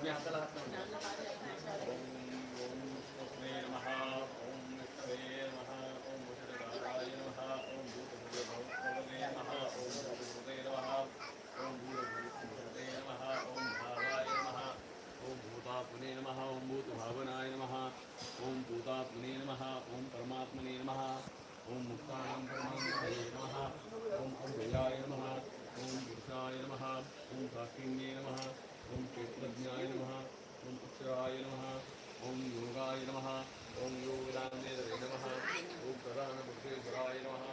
तुम्ही हाताला हात लावून नमः ओम भूत भावनाय नमः ओम भूतात्मने नमः ओम परमात्मने नमः ओम मुक्तानां परमात्मने नमः ओम अव्ययाय नमः ओम पुरुषाय नमः ओम काकिन्ये नमः ओम क्षेत्रज्ञाय नमः ओम अक्षराय नमः ओम योगाय नमः ओम योगदानेन्द्रे नमः ओम प्रधानपुरुषेश्वराय नमः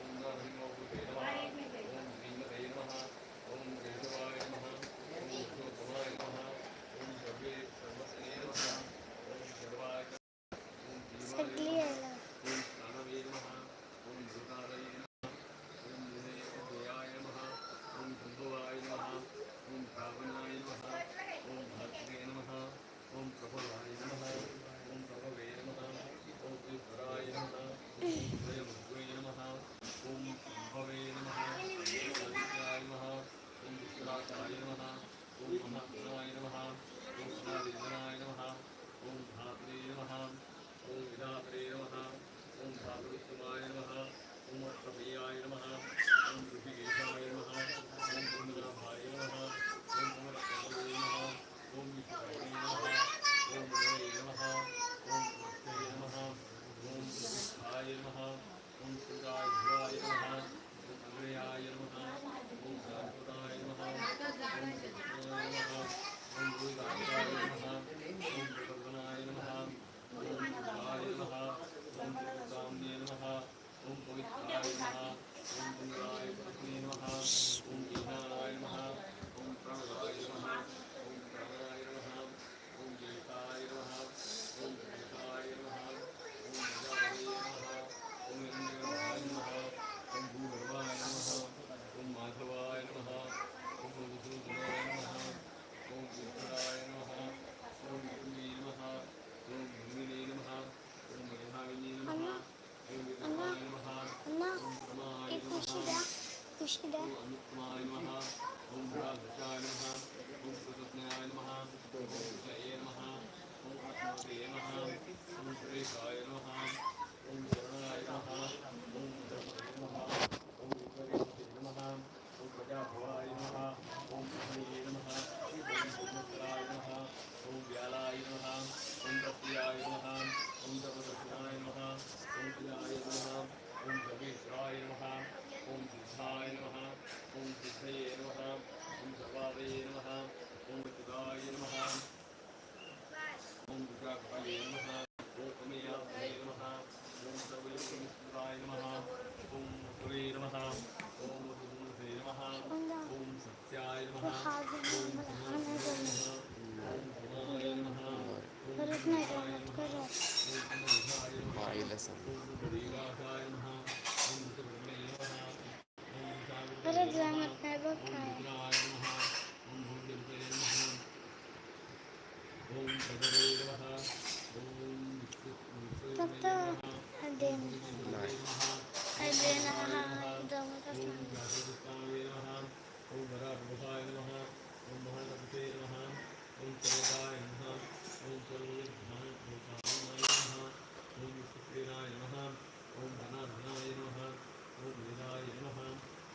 ओम नरसिंहपुरुषे नमः। ओम श्रीमते नमः ओम केशवाय नमः ओम पुरुषोत्तमाय नमः ओम सर्वे सर्वस्ने नमः ओम सर्वाय ओम जीवाय सगळी यायला ओम स्थानवे नमः ओम भूतालये नमः ओम विनयोदयाय नमः ओम संभवाय नमः ओम श्रावणाय नमः ओम भात्रे नमः ओम प्रभवाय नमः ओम प्रभवे नमः ओम ईश्वराय नमः ओम स्वयंभुवे नमः ओम संभवे नमः ओम आदित्याय नमः ओम विश्वराजाय नमः ओम महात्माय नमः ओम अनादिजनाय नमः ओम धात्रे नमः ओम विधात्रे नमः ओम भागवतमाय नमः ओम अष्टप्रियाय नमः ओम ऋषिकेशाय नमः ओम कुंदराभाय नमः ओम कुमरकटवे नमः ओम विष्णुवे नमः ओम नये नमः ओम वत्से नमः ओम विष्ठाय नमः ओम सुराय नमः ओम अग्रयाय नमः ओम शाश्वताय नमः ओम सत्याय नमः ओम गुरुदाय नमः ओम प्रवर्तनाय नमः ओम शिवाय नमः ओम जगदाम्ने नमः ओम पवित्राय नमः ओम कुंदराय पत्नी नमः ओम ईशानाय नमः ओम प्रणवाय नमः ओम प्राणाय नमः ओम जयकाय नमः ओम जयकाय नमः ओम गजानने नमः ओम इंद्रगणाय नमः ओम भूगर्भाय नमः ओम माधवाय नमः ओम मधुसूदनाय नमः ओम ईश्वराय नमः ओम गुरुवे नमः ओम भूमिने नमः ओम मेधाविने नमः ओम विद्वाय नमः अण्णा ओम समाय एक नमः उशी द्या उशी द्या ओम अनुत्तमाय नमः ओम भ्राधृताय नमः ओम कृतज्ञाय नमः नमः ॐ आत्मते नमः ओम नमः ओम नमः ओम धर्मते नमः ओम विपरीते नमः ओम प्रजाभवाय नमः ओम पत्नीये नमः ओम सुमित्राय नमः ओम नमः नमः नमः नमः नमः नमः सिद्धये नमः ओम सर्वादये नमः ओम चिदाय नमः ओम विग्रहाय नमः ओम अमेयाय नमः ओम सर्वयोगनिष्ठाय नमः ओम हरे नमः ओम मधुसूदने नमः ओम सत्याय नमः ॐ घेऊन नमः ॐ नमः आईला नमः ओम नमः ओम शांतये परत नमः जमत नाही बघ ओम काय ओम भूदेवते ओम प्रभवे ओम फक्त विष्णुवे हा दे हा दे ओम नाही व्यासदत्ताय ओम वराभवाय नमः ओम महानपते ओम धनाधनाय नमः ओम वेदाय नमः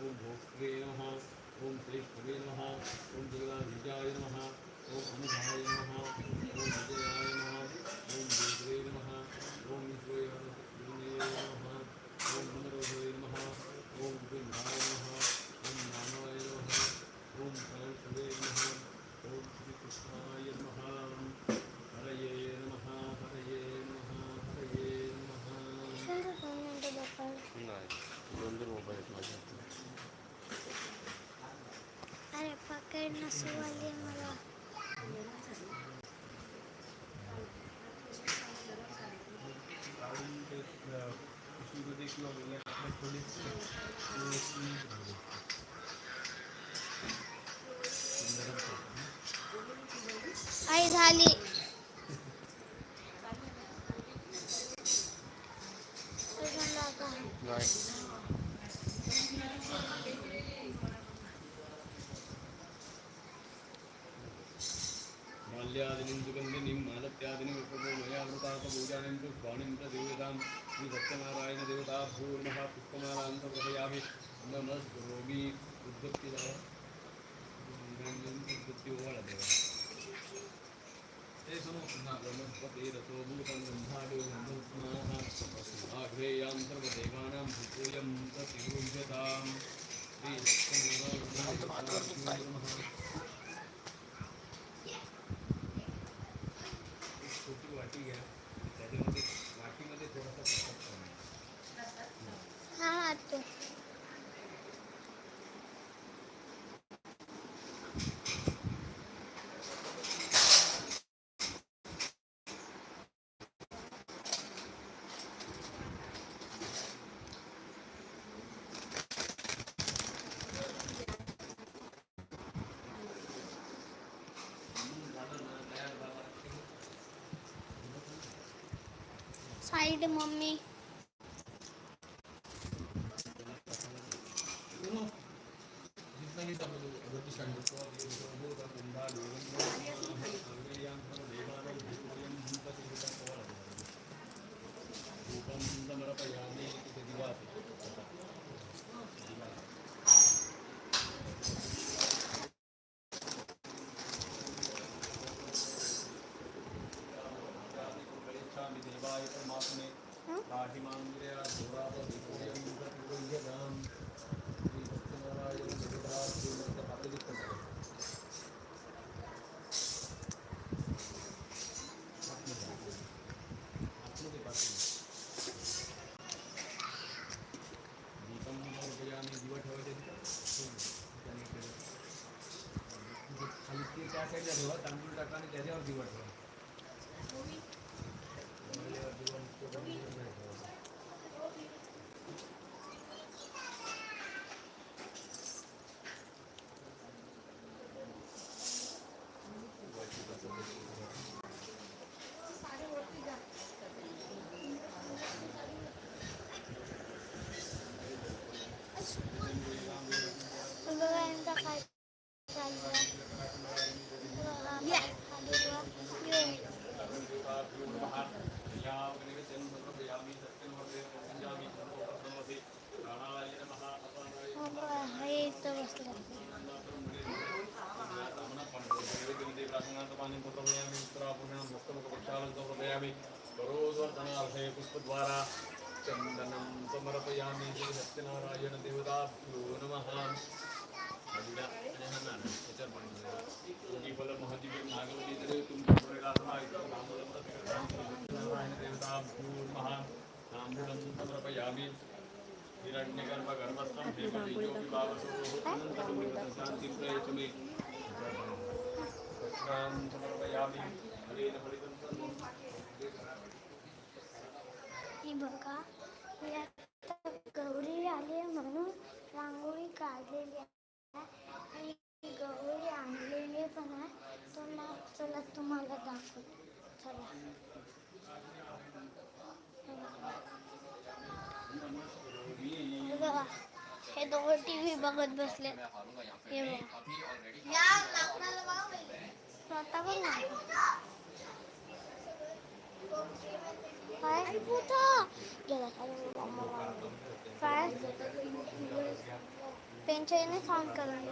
ओम भोक्त्रे नमः ओम श्रेष्ठवे नमः ओम जगदाधिजाय नमः ओम अनुभाय नमः ओम विजयाय नमः ओम भोक्त्रे नमः ओम ईश्वरे नमः ओम मनोरभवे नमः ओम विपिन्दाय नमः ओम रामाय नमः ओम परमशिवे नमः ओम श्रीकृष्णाय नमः हरये नमः हरये नमः हरये नमः समजा दोन मिनिटं बघायला. नाही दोन दोन मोबाईल आहेत माझ्या हातात. अरे पकड नसू आली मला किंवा वेगळ्या कपड्यात ठेवली व्यवस्थित राहू दे. सुंदरच आहे. आई झाली. पुष्पाणिं च देवतां श्री सत्यनारायणदेवताभ्यो नमः पुष्पमालां समर्पयामि नमस्करोमि उद्गत्तिदा उद्गत्ति ते रतो भूतं आघ्रेयां सर्वदेवानां भूतोऽयं प्रतिगृह्यताम्। side, mommy. కంప్యూటర్ కానీ గదే దిగుబడి. पुष्पद्वारा चन्दनं समर्पयामि सत्यनारायणदेवताभ्यो नमः। हरिदा त्याच्यावर पाणी नमः। समर्पयामि। हिरण्यगर्भगर्भस्थं देवतेजो विभावसो समर्पयामि। हरेण फलितं हे बघा आता गौरी आली म्हणून रांगोळी काढलेली आहे. आणि गौरी आणलेली पण आहे. तुला चला तुम्हाला दाखवतो चला. हे बघा हे दोघं टी व्ही बघत बसले हे बघा. स्वतः पण नाही काय पुता गेला काय त्यांच्या याने साऊंड करून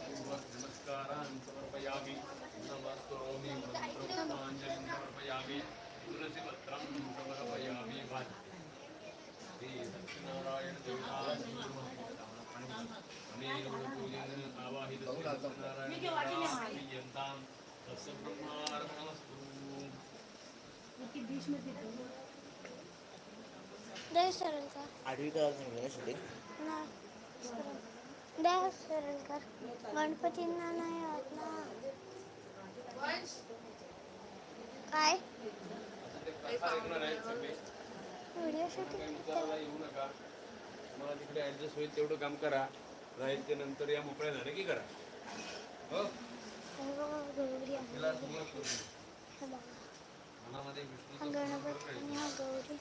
नमस्कारान् समर्पयामि नमस्करोमि मन्त्रपुष्पाञ्जलिं समर्पयामि तुलसीपत्रं समर्पयामि श्री सत्यनारायण देवता आवाहित सत्यनारायण तस्य ब्रह्मार्पणमस्तु दे सरळ का आठवी का नाही शूटिंग नाही सरळ. द्या सरळ कर गणपतींना नाही होत ना काय आता ते कथा ऐकणार आहेत सगळे व्हिडिओ काही शूटिंग मला तिकडे ऍडजस्ट होईल तेवढं काम करा. राहील ते नंतर या मोकळ्या झालं की करा. हो? तिला सुरुवात करू. मनामध्ये गौरी.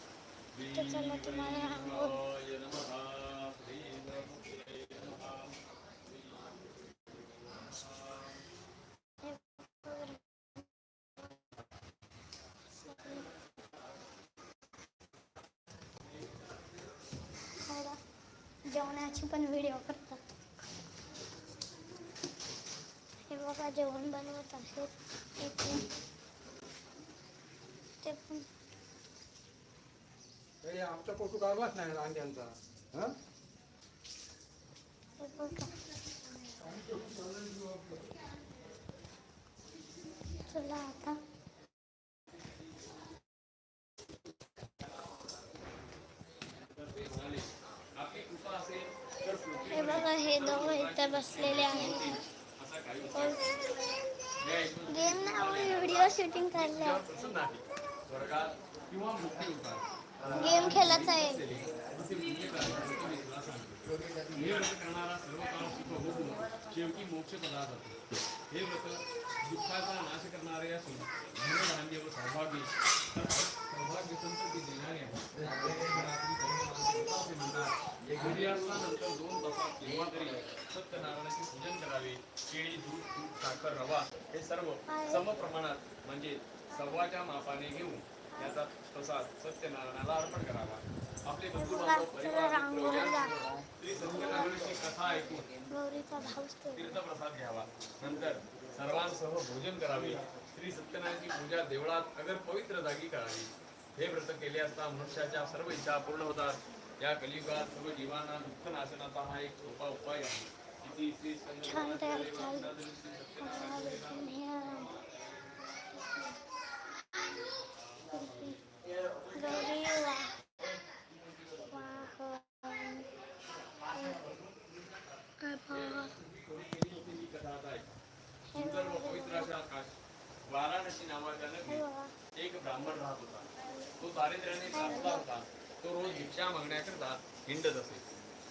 चला तुम्हाला रांगोळी श्रीराय नमः श्रीरामकृष्णाय नमः हे बघा. बघा, जेवणाची पण व्हिडिओ करतात. हे बघा जेवण बनवत आहेत. इथे. ते पण. हे आमचा फोटो काढलाच नाही रांग्यांचा हं? हे बघा. चला आता आपली कृपा असेल तर पृथ्वी हे बघा हे दोघं इथं बसलेले आहेत. गेम ना आपण व्हिडिओ शूटिंग काढलं गेम खेळायचा आहे हे व्रत करणारा सर्व सुख शेवटी मोक्ष पदार्थ जातो हे व्रत दुःखाचा नाश करणारे असून धनधान्य व सौभाग्य सौभाग्य संतती देणारे. सूर्यास्तानंतर दोन तासात केव्हा तरी सत्यनारायणाचे पूजन करावे केळी दूध तूप साखर रवा हे सर्व समप्रमाणात म्हणजे सव्वाच्या मापाने घेऊन याचा प्रसाद सत्यनारायणाला अर्पण करावा. आपले बंधू बांधव परिवार मित्र, यांसह श्री सत्यनारायणाची कथा ऐकून गौरीचा भाऊच तो तीर्थप्रसाद घ्यावा. नंतर सर्वांसह भोजन करावे. श्री सत्यनारायणची पूजा देवळात अगर पवित्र जागी करावी. हे व्रत केले असता मनुष्याच्या सर्व इच्छा पूर्ण होतात. या कलियुगात सर्व जीवांना दुःख नाशनाचा हा एक सोपा उपाय आहे. इति श्री सत्यनारायण गौरी सुंदर व पवित्र असे आकाश वाराणसी नावाच्या नगरीत एक ब्राह्मण राहत होता. तो दारिद्र्याने त्रासला होता. तो रोज भिक्षा मागण्याकरता हिंडत असे.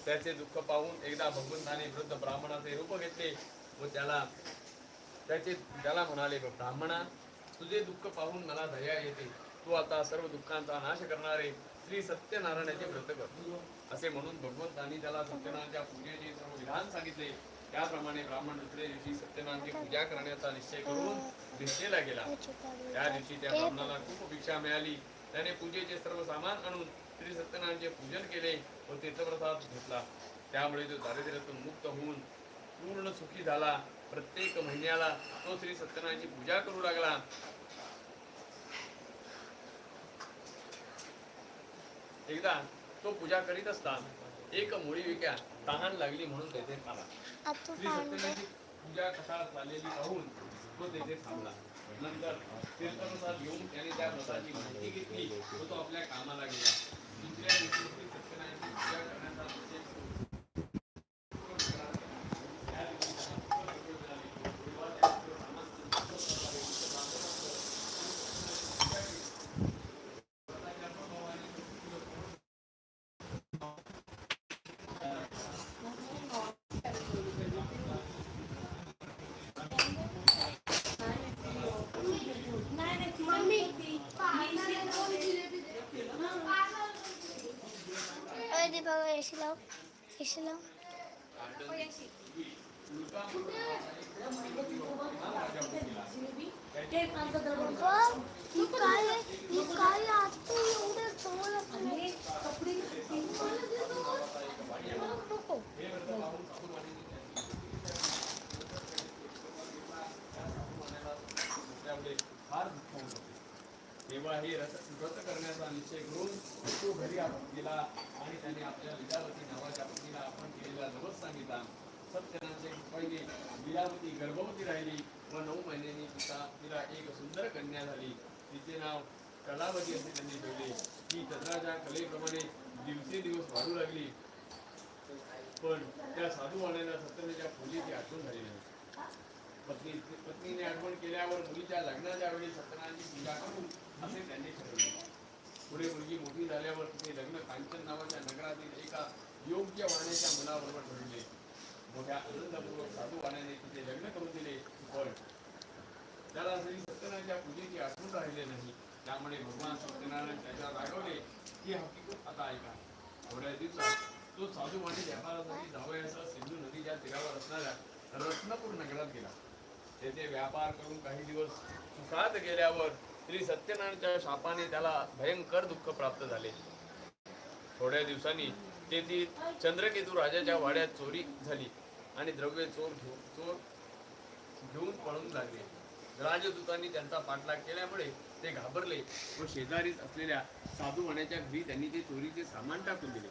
त्याचे दुःख पाहून एकदा भगवंताने वृद्ध ब्राह्मणाचे रूप घेतले व त्याला त्याचे त्याला म्हणाले ब्राह्मणा तुझे दुःख पाहून मला दया येते. तू आता सर्व दुःखांचा नाश करणारे श्री सत्यनारायणाचे व्रत कर. असे म्हणून भगवंतांनी त्याला सत्यनारायणच्या पूजेचे सर्व विधान सांगितले. त्याप्रमाणे ब्राह्मण दुसऱ्या दिवशी सत्यनारायणची पूजा करण्याचा निश्चय करून निश्चयला गेला. त्या दिवशी त्या ब्राह्मणाला खूप भिक्षा मिळाली. त्याने पूजेचे सर्व सामान आणून श्री सत्यनारायणचे पूजन केले व तीर्थप्रसाद घेतला. त्यामुळे तो दारिद्र्यातून मुक्त होऊन पूर्ण सुखी झाला. प्रत्येक महिन्याला तो श्री सत्यनारायणची पूजा करू लागला. एकदा तो पूजा करीत असता एक मुळी विक्या तहान लागली म्हणून तेथे थांबला. श्री पूजा कथा चाललेली पाहून तो तेथे थांबला. नंतर तीर्थप्रसाद घेऊन त्याने त्या प्रसादाची माहिती घेतली व तो आपल्या कामाला गेला. दुसऱ्या दिवशी पूजा करण्याचा एसी लाव बाबा, ही काय आहे? ही काय आता एवढे जवळ नको त्यामुळे फार दुःख होत होते तेव्हा हे रथ व्रत करण्याचा निश्चय करून तो घरी आ- गेला आणि त्याने आपल्या लीलावती नावाच्या पत्नीला आपण केलेला नवस सत्यनाचे पहिले लीलावती गर्भवती राहिली. व नऊ महिन्यांनी तिचा तिला एक सुंदर कन्या झाली. तिचे नाव कलावती असे त्यांनी ठेवले. ती चंद्राच्या कलेप्रमाणे दिवसेदिवस वाढू लागली. पण त्या साधू वाण्याला सत्यनाच्या पूजेची आठवण झाली नाही. पत्नी पत्नीने आठवण केल्यावर मुलीच्या लग्नाच्या वेळी सत्यनाची पूजा करून असे त्यांनी ठरवले. पुढे मुलगी मोठी झाल्यावर तिचे लग्न कांचन नावाच्या नगरातील एका योग्य वाण्याच्या मुलाबरोबर ठरले मोठ्या आनंदपूर्वक साधू वाण्याने तिथे लग्न करून दिले. पण त्याला श्री सत्यनारायणच्या पूजेची आठवण राहिले नाही. त्यामुळे भगवान सत्यनारायण त्याच्या रागवले ही हकीकत आता ऐका. थोड्या दिवसात तो साधू वाणी व्यापारासाठी धावयाचा सिंधू नदीच्या तीरावर असणाऱ्या रत्नपूर नगरात गेला. तेथे व्यापार करून काही दिवस सुखात गेल्यावर श्री सत्यनारायणच्या शापाने त्याला भयंकर दुःख प्राप्त झाले. थोड्या दिवसांनी तेथील चंद्रकेतू राजाच्या वाड्यात चोरी झाली. आणि द्रव्य चोर घेऊन चोर घेऊन पळून लागले. राजदूतांनी त्यांचा पाठलाग केल्यामुळे ते घाबरले. व शेजारीच असलेल्या साधू वाण्याच्या घरी त्यांनी ते चोरीचे सामान टाकून दिले.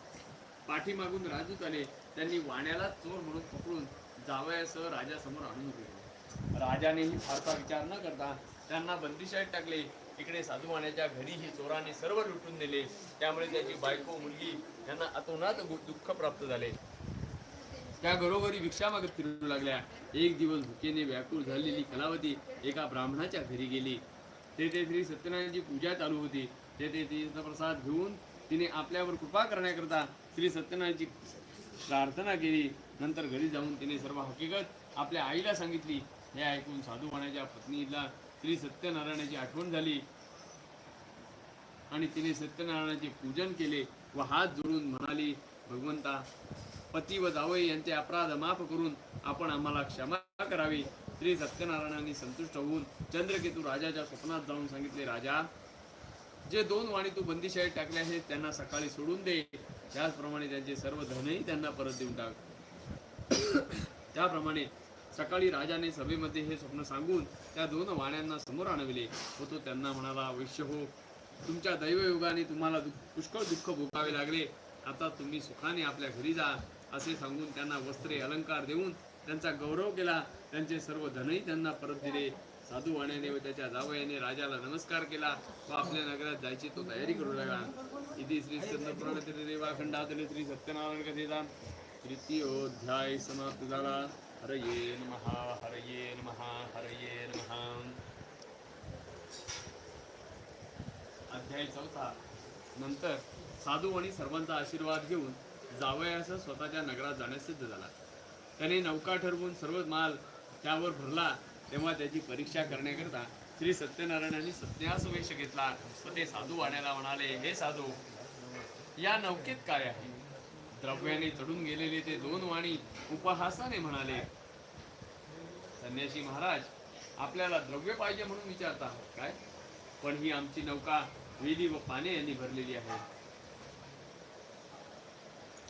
पाठीमागून राजदूत आले त्यांनी वाण्याला चोर म्हणून पकडून जावयासह राजासमोर आणून दिले. राजानेही फारसा विचार न करता त्यांना बंदिशाळेत टाकले. इकडे साधू वाण्याच्या घरीही चोराने सर्व लुटून दिले त्यामुळे त्याची बायको मुलगी यांना अतोनात दुःख प्राप्त झाले. त्या घरोघरी भिक्षा मागत फिरू लागल्या. एक दिवस भुकेने व्याकुळ झालेली कलावती एका ब्राह्मणाच्या घरी गेली. तेथे श्री सत्यनारायणची पूजा चालू होती. तेथे तिचा प्रसाद घेऊन तिने आपल्यावर कृपा करण्याकरता श्री सत्यनारायणची प्रार्थना केली. नंतर घरी जाऊन तिने सर्व हकीकत आपल्या आईला सांगितली. हे ऐकून साधू वाण्याच्या पत्नीला श्री सत्यनारायणाची आठवण झाली आणि तिने सत्यनारायणाचे पूजन केले व हात जोडून म्हणाली भगवंता पती व जावई यांचे अपराध माफ करून आपण आम्हाला क्षमा करावी. श्री सत्यनारायणाने संतुष्ट होऊन चंद्रकेतू राजाच्या स्वप्नात जाऊन सांगितले राजा जे दोन वाणी तू बंदिशाळेत टाकले आहेत त्यांना सकाळी सोडून दे. त्याचप्रमाणे त्यांचे सर्व धनही त्यांना परत देऊन टाक. त्याप्रमाणे सकाळी राजाने सभेमध्ये हे स्वप्न सांगून त्या दोन वाण्यांना समोर आणविले. व तो त्यांना म्हणाला वैश्य हो. तुमच्या दैवयोगाने तुम्हाला पुष्कळ दुःख भोगावे लागले. आता तुम्ही सुखाने आपल्या घरी जा. असे सांगून त्यांना वस्त्रे अलंकार देऊन त्यांचा गौरव केला. त्यांचे सर्व धनही त्यांना परत दिले. साधू वाण्याने व त्याच्या जावयाने राजाला नमस्कार केला. व आपल्या नगरात जायची तो तयारी करू लागला. इथे श्री चंद्रपुराणातील रेवाखंडातील श्री सत्यनारायण कथेचा तृतीयोध्याय समाप्त झाला. हरये महा हरये महा हरये महा अध्याय चौथा. नंतर साधू आणि सर्वांचा आशीर्वाद घेऊन जावयासह स्वतःच्या नगरात जाण्यास सिद्ध झाला. त्याने नौका ठरवून सर्व माल त्यावर भरला तेव्हा त्याची परीक्षा करण्याकरता श्री सत्यनारायणांनी सत्यास वेश घेतला. व ते साधू वाण्याला म्हणाले हे साधू या नौकेत काय आहे? द्रव्याने चढून गेलेले ते दोन वाणी उपहासाने म्हणाले संन्यासी महाराज आपल्याला द्रव्य पाहिजे म्हणून विचारता काय? पण ही आमची नौका वेली व पाने यांनी भरलेली आहे.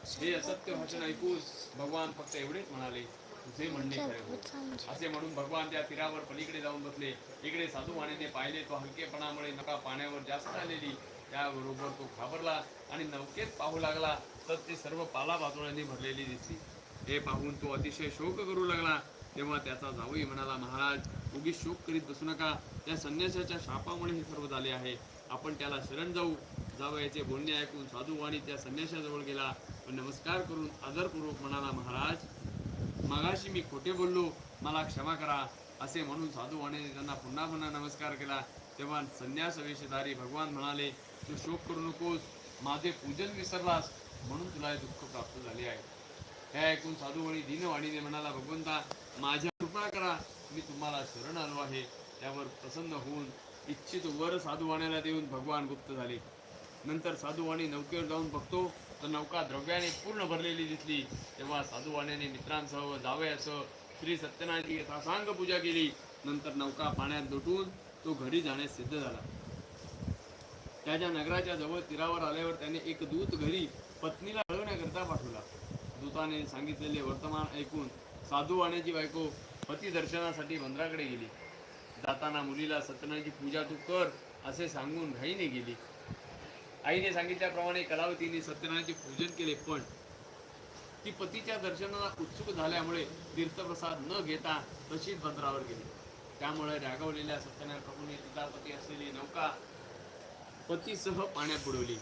हे असत्य भाषण ऐकून भगवान फक्त एवढेच म्हणाले तुझे म्हणणे खरे असे म्हणून भगवान त्या तीरावर पलीकडे जाऊन बसले. इकडे साधू वाणीने पाहिले तो हलकेपणामुळे नका पाण्यावर जास्त आलेली. त्याबरोबर तो घाबरला आणि नौकेत पाहू लागला. तर ती सर्व भरलेली दिसली. हे पाहून तो अतिशय शोक करू लागला. तेव्हा त्याचा जावई म्हणाला महाराज उगीच शोक करीत बसू नका. त्या संन्यासाच्या शापामुळे हे सर्व झाले आहे. आपण त्याला शरण जाऊ. जावयाचे बोलणे ऐकून साधू वाणी त्या संन्यासाजवळ गेला. नमस्कार करून आदरपूर्वक म्हणाला महाराज मगाशी मी खोटे बोललो मला क्षमा करा असे म्हणून साधू वाणीने त्यांना पुन्हा पुन्हा नमस्कार केला. तेव्हा संन्यास वेशधारी भगवान म्हणाले तू शोक करू नकोस माझे पूजन विसरलास म्हणून तुला हे दुःख प्राप्त झाले आहे. हे ऐकून साधू वाणी दीनवाणीने म्हणाला भगवंता माझ्या कृपा करा मी तुम्हाला शरण आलो आहे. त्यावर प्रसन्न होऊन इच्छित वर साधू वाण्याला देऊन भगवान गुप्त झाले. नंतर साधूवाणी नौकेवर जाऊन बघतो तर नौका द्रव्याने पूर्ण भरलेली दिसली. तेव्हा साधुवाण्याने मित्रांसह जावयासह श्री सत्यनारायणची यथासांग पूजा केली. नंतर नौका पाण्यात लोटून तो घरी जाण्यास सिद्ध झाला. त्याच्या नगराच्या जवळ तीरावर आल्यावर त्याने एक दूत घरी पत्नीला कळवण्याकरता पाठवला. दूताने सांगितलेले वर्तमान ऐकून साधुवाण्याची बायको पती दर्शनासाठी मंदिराकडे गेली. जाताना मुलीला सत्यनारायणची पूजा तू कर असे सांगून घाईने गेली. आईने सांगितल्याप्रमाणे कलावतीने सत्यनारायणचे पूजन केले पण ती पतीच्या दर्शनाला उत्सुक झाल्यामुळे तीर्थप्रसाद न घेता तशीच बंदरावर गेली. त्यामुळे रागवलेल्या सत्यनारायण प्रभूने तिचा पती असलेली नौका पतीसह पाण्यात बुडवली.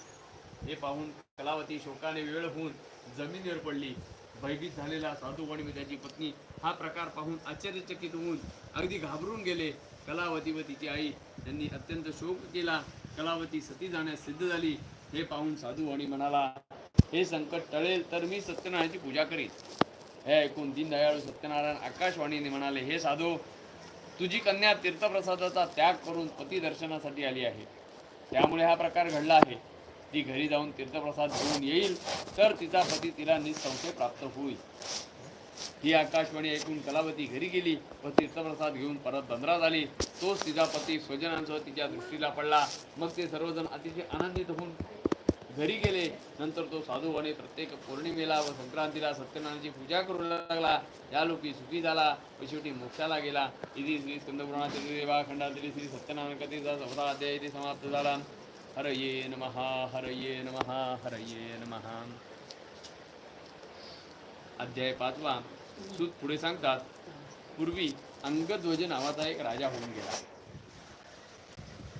हे पाहून कलावती शोकाने वेळ होऊन जमिनीवर पडली. भयभीत झालेला साधू आणि त्याची पत्नी हा प्रकार पाहून आश्चर्यचकित होऊन अगदी घाबरून गेले. कलावती व तिची आई त्यांनी अत्यंत शोक केला. कलावती सती जाण्यास सिद्ध झाली. हे पाहून साधू आणि म्हणाला हे संकट टळेल तर मी सत्यनारायणाची पूजा करीन. हे ऐकून दीनदयाळू सत्यनारायण आकाशवाणीने म्हणाले हे साधू तुझी कन्या तीर्थप्रसादाचा त्याग करून पती दर्शनासाठी आली आहे. त्यामुळे हा प्रकार घडला आहे. ती घरी जाऊन तीर्थप्रसाद घेऊन येईल तर तिचा पती तिला निसंशय प्राप्त होईल. ही आकाशवाणी ऐकून कलावती घरी गेली व तीर्थप्रसाद घेऊन परत बंदरात आली. तोच तिचा पती स्वजनांसह तिच्या दृष्टीला पडला. मग ते सर्वजण अतिशय आनंदित होऊन घरी गेले. नंतर तो साधू आणि प्रत्येक पौर्णिमेला व संक्रांतीला सत्यनारायणाची पूजा करू लागला. या लोकी सुखी झाला व शेवटी मोक्षाला गेला. इथे श्री स्कंदपुराणातील देवा तरी श्री सत्यनारायण कथेचा चौथा अध्याय इथे समाप्त झाला. हर ये नमहा हर ये नमहा हर ये नमहा अध्याय पाचवा सूत पुढे सांगतात पूर्वी अंगध्वज नावाचा एक राजा होऊन गेला.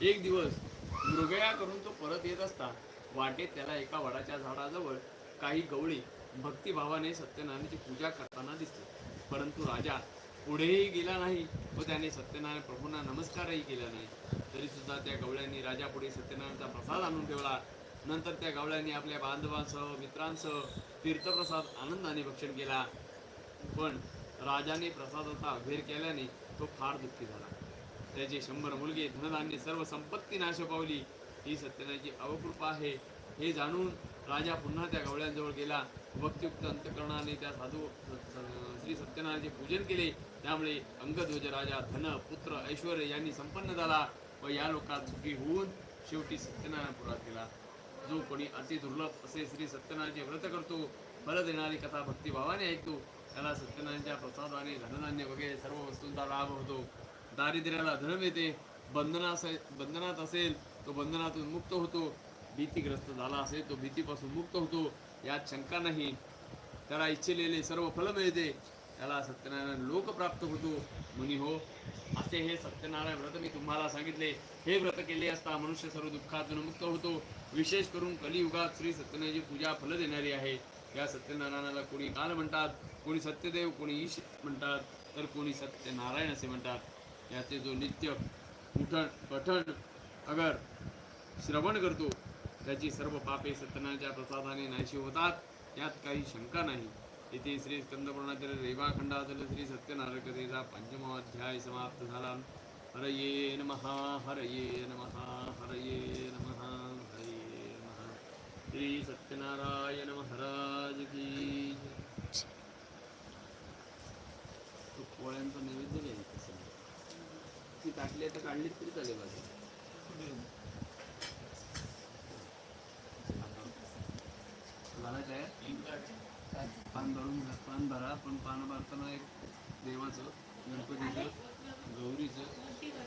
एक दिवस मृगया करून तो परत येत असता वाटेत त्याला एका वडाच्या झाडाजवळ काही गवळी भक्तिभावाने सत्यनारायणाची पूजा करताना दिसली. परंतु राजा पुढेही गेला नाही व त्याने सत्यनारायण प्रभूंना नमस्कारही केला नाही. तरी सुद्धा त्या गवळ्यांनी राजापुढे सत्यनारायणचा प्रसाद आणून ठेवला. नंतर त्या गावळ्यांनी आपल्या बांधवांसह मित्रांसह तीर्थप्रसाद आनंदाने भक्षण केला. पण राजाने प्रसादाचा अभेर केल्याने तो फार दुःखी झाला. त्याचे शंभर मुलगे धनधान्य सर्व संपत्ती नाश पावली. ही सत्यनाची अवकृपा आहे हे जाणून राजा पुन्हा त्या गवळ्यांजवळ गेला. भक्तियुक्त अंतकरणाने त्या साधू श्री सत्यनारायणाचे पूजन केले. त्यामुळे अंगध्वज राजा धन पुत्र ऐश्वर यांनी संपन्न झाला व या लोकात सुखी होऊन शेवटी सत्यनारायणपुरात गेला. जो कोणी अति दुर्लभ असे श्री सत्यनारायणचे व्रत करतो फल देणारी कथा भक्तिभावाने ऐकतो त्याला सत्यनारायणच्या प्रसादाने धनधान्य वगैरे सर्व वस्तूंचा लाभ होतो. दारिद्र्याला धन मिळते बंधनास बंधनात असेल तो बंधनातून मुक्त होतो. भीतीग्रस्त झाला असेल तो भीतीपासून मुक्त होतो. यात शंका नाही. त्याला इच्छिलेले सर्व फल मिळते. त्याला सत्यनारायण लोक प्राप्त होतो. मुनी हो असे हे सत्यनारायण व्रत मी तुम्हाला सांगितले. हे व्रत केले असता मनुष्य सर्व दुःखातून मुक्त होतो. विशेष करून कलियुगात श्री सत्यनारायणची पूजा फल देणारी आहे. या सत्यनारायणाला कोणी काल म्हणतात कोणी सत्यदेव कोणी ईश म्हणतात तर कोणी सत्यनारायण असे म्हणतात. याचे जो नित्य उठण पठण अगर श्रवण करतो त्याची सर्व पापे सत्यनारायणच्या प्रसादाने नाहीशी होतात. यात काही शंका नाही. इथे श्री स्कंदपुराणातील रेवाखंडातील श्री सत्यनारायण कथेचा पंचम अध्याय समाप्त झाला हरये नमः हरये नमः हरये नमः हरये नमः। श्री सत्यनारायण महाराज की पोळ्यांचा नैवेद्य घ्यायचा तसं. ती टाकली तर काढली तरी चालेल बाजूला. झाला तयार पान भरून घ्या. पान भरा पण पान भरताना एक देवाचं गणपतीचं गौरीचं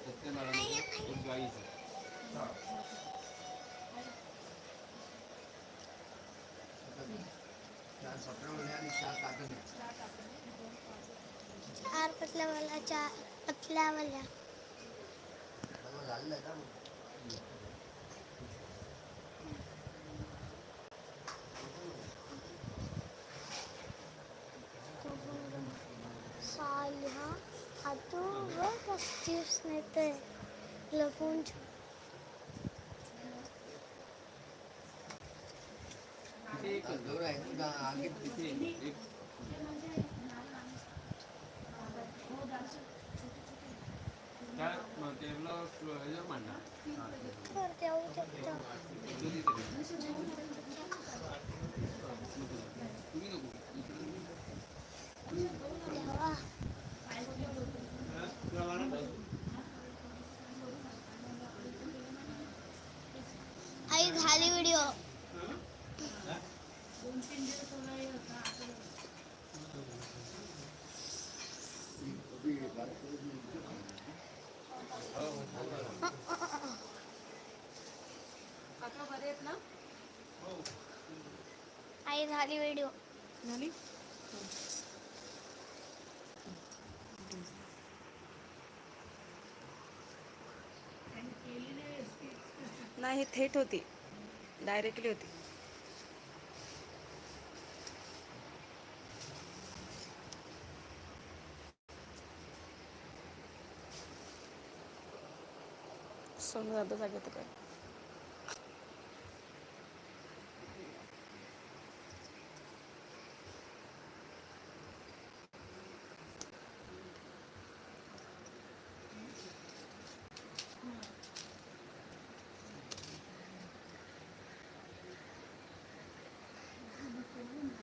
सत्यनारायणाचं एक गाईचं चार पतल्यावाल्या चार पतल्यावाल्या साल्या हातू व पस्तीस नेते लपून ठेव. तिथे एक तिथे नाही झाली व्हिडिओ झाली? नाही थेट होती. डायरेक्टली होती. सोनू जातं जागेत काय